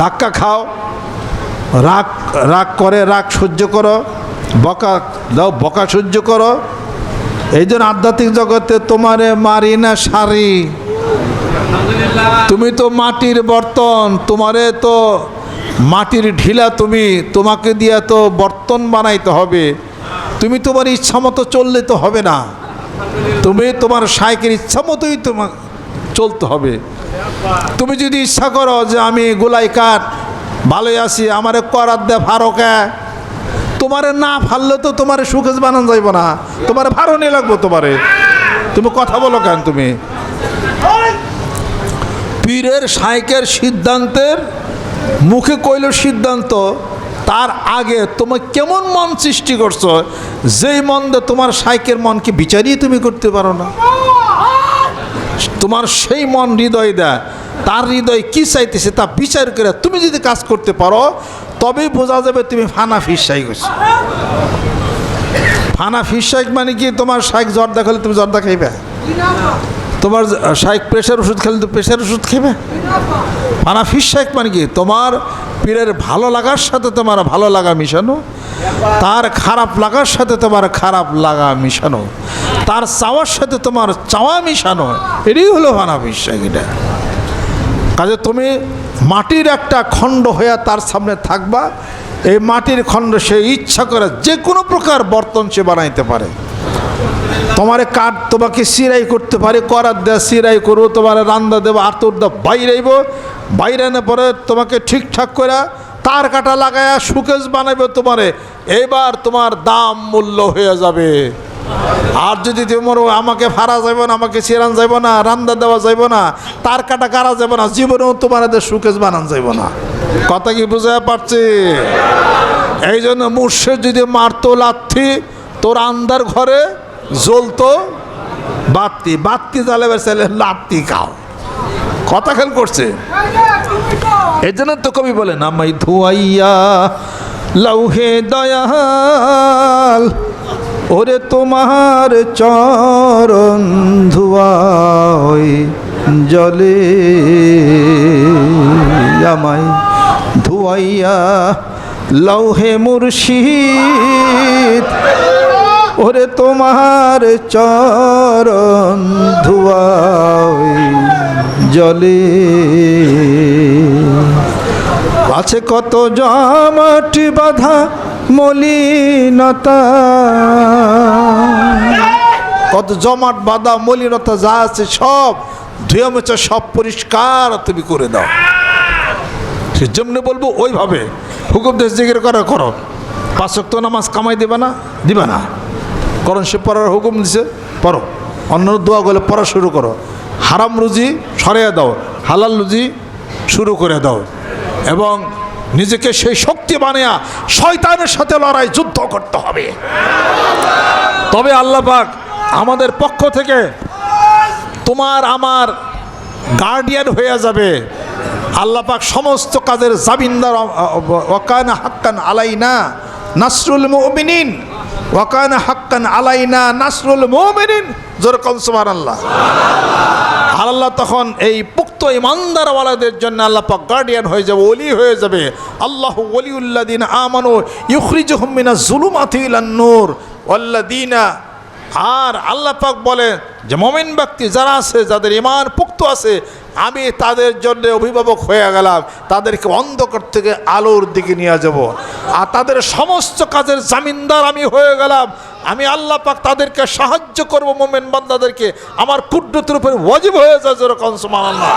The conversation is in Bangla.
ধাক্কা খাও, রাগ রাগ করে, রাগ সহ্য করো, বকা দাও, বকা সহ্য করো। এই জন্য আধ্যাত্মিক জগতে তোমারে মারি না সারি। তুমি তো মাটির বর্তন, তোমারে তো মাটির ঢিলা তুমি, তোমাকে দিয়ে তো বর্তন বানাইতে হবে। তুমি তোমার ইচ্ছা মতো চললে তো হবে না। তুমি তোমার সাইকের ইচ্ছা মতোই তোমার চলতে হবে। তুমি যদি ইচ্ছা করো যে আমি গোলাই কাঠ ভালোই আছি, আমারে করার দে ফারোকে। তোমারে না ফাললে তো তোমার সুখেজ বানান যাইব না। তোমার ভাড়ো নিয়ে লাগবো তোমারে। তুমি কথা বলো কেন তুমি? পীরের সাইকের সিদ্ধান্তের মুখে কইল সিদ্ধান্ত, তার আগে তুমি কেমন মন সৃষ্টি করছ? যেই মন দিয়ে তোমার সাইকের মনকে বিচারিয়ে তুমি করতে পারো না। তোমার সেই মন হৃদয় দেয়, তার হৃদয় কি চাইতেছে তা বিচার করে তুমি যদি কাজ করতে পারো, তবেই বোঝা যাবে তুমি ফানা ফিস শাইক হয়েছো ফানা ফিস শাইক মানে কি? তোমার শাইক জ্বর দেখালে তুমি জ্বর দেখাইবে তোমার শাইক প্রেশার ওষুধ খেলে তুমি প্রেশার ওষুধ খেবে ফানা ফিস শাইক মানে কি? তোমার পীরের ভালো লাগার সাথে তোমার ভালো লাগা মিশানো, তার খারাপ লাগার সাথে তোমার খারাপ লাগা মিশানো। তার চাওয়ার সাথে তোমার চাওয়া মিশানো এটাই হলো ফানা ফিস কাজে তুমি মাটির একটা খণ্ড হয়ে তার সামনে থাকবা, এই মাটির খণ্ড সে ইচ্ছা করে যে কোনো প্রকার বর্তন সে বানাইতে পারে। তোমারে কাঠ তোমাকে সিরাই করতে পারে, করার দেয়া সিরাই করব, তোমার রান্দা দেবো, আতর দেব, বাইরেইব বাইরানো পরে তোমাকে ঠিকঠাক করে তার কাটা লাগায়া সুকেশ বানাবে তোমারে। এবার তোমার দাম মূল্য হয়ে যাবে। আর যদি তোমার আমাকে ফারা যাইব না, আমাকে সিরান যাইব না রান্দা দেওয়া যাইব না, তার কাটা কারা যাব না, জীবনেও তোমার এদের সুকেশ বানান যাইব না। কথা কি বুঝা পারছি? এই জন্য মুর্শিদ যদি মারতো লাথি তোর আন্দার ঘরে জ্বলতো বাত্তি বাত্তি জ্বালাবে ছেলে লাত্তি খাও। কথা খেল করছে? এই জন্য তো কবি বলে, নামাই ধুয়াইয়া লৌহে দয়াল ওরে তোমার চরণ ধুয়াই জলে আমায় ধুয়াইয়া লৌহে মুর্শিদ। ওরে তোমার চরণ ধুয়াই জলে আছে কত জমাটি বাধা মলিনতা। কত জমাট বাধা মলিনতা যা আছে সব, ধুয়ে মেচে সব পরিষ্কার তুমি করে দাও। সে যেমনি বলব ওইভাবে। হুকুম দেশ জিগির করা, করো। পাঁচক তো নামাজ কামাই দিবে না? দিবে না। করণ সে পড়ার হুকুম দিছে, পড়ো। অন্য দোয়া গেলে পড়া শুরু করো। হারাম রুজি সরিয়ে দাও। হালাল রুজি শুরু করে দাও। এবং নিজেকে সেই শক্তি বানিয়া শয়তানের সাথে লড়াই, যুদ্ধ করতে হবে। তবে আল্লাহ পাক আমাদের পক্ষ থেকে তোমার আমার গার্ডিয়ান হয়ে যাবে। আল্লাহ পাক সমস্ত কাজের জামিনদার ওয়াকান হাক্কান আলাইনা নাসরুল মুমিনিন, ওয়াকান হাক্কান আলাইনা নাসরুল মুমিনিন। যেরকম সুবহানাল্লাহ। আল্লাহ তখন এই পুক্ত ইমানদারওয়ালাদের জন্য আল্লাহ পাক গার্ডিয়ান হয়ে যাবে, ওলি হয়ে যাবে। আল্লাহ ওলিউল্লাদিন আমানু ইউখরিজুহুম হুমিনা জুলুম ইলান ওল্লা দিনা আর আল্লাহ পাক বলে যে, মমিন ব্যক্তি যারা আছে, যাদের ইমান পুক্ত আছে আমি তাদের জন্য অভিভাবক হয়ে গেলাম। তাদেরকে অন্ধকার থেকে আলোর দিকে নিয়ে যাব। আর তাদের সমস্ত কাজের জামিনদার আমি হয়ে গেলাম। আমি আল্লাহ পাক তাদেরকে সাহায্য করব মোমেন বান্দাদেরকে। আমার কুদ্রতের উপরে ওয়াজিব হয়ে যায় যেরকম সমান আল্লাহ